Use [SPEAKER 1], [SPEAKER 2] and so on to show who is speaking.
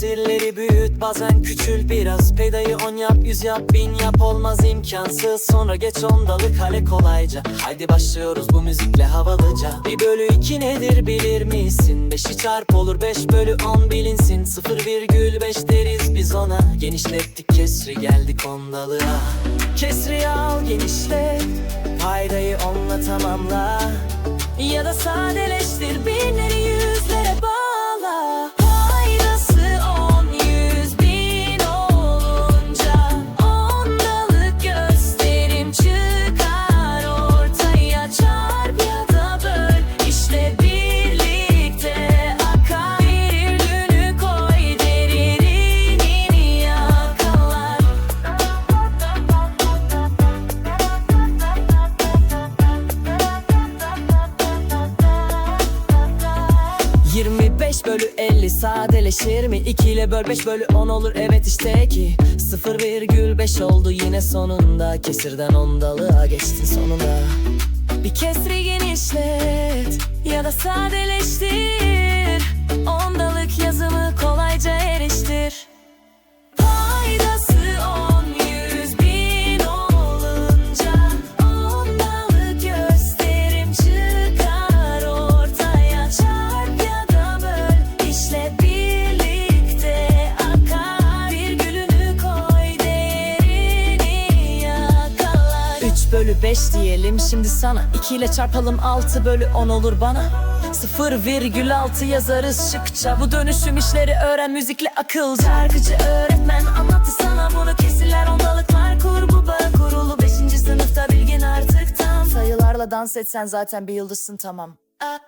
[SPEAKER 1] kesirleri büyüt bazen küçül biraz. Pedayı on yap yüz yap bin yap olmaz imkansız. Sonra geç ondalı kale kolayca. Haydi başlıyoruz bu müzikle havalıca. Bir bölü iki nedir bilir misin? Beşi çarp olur beş bölü on bilinsin. Sıfır virgül beş deriz biz ona. Genişlettik kesri geldik ondalığa Kesri al genişlet. Paydayı onla tamamla. Ya da sadeleştir binleri 25 bölü 50 sadeleşir mi? 2 ile böl 5 bölü 10 olur. Evet işte ki 0,5 oldu yine sonunda. Kesirden ondalığa geçtin sonunda. Bir kesri genişlet ya da sadeleştir 3 bölü 5 diyelim. Şimdi sana 2 ile çarpalım 6 bölü 10 olur bana. 0,6 yazarız şıkça. Bu dönüşüm işleri öğren müzikle akılca Şarkıcı öğretmen anlattı sana bunu. Kesirler ondalıklar kur bu bağ kurulu. Beşinci sınıfta bilgin artık tam. Sayılarla dans etsen zaten bir yıldızsın tamam. Ah,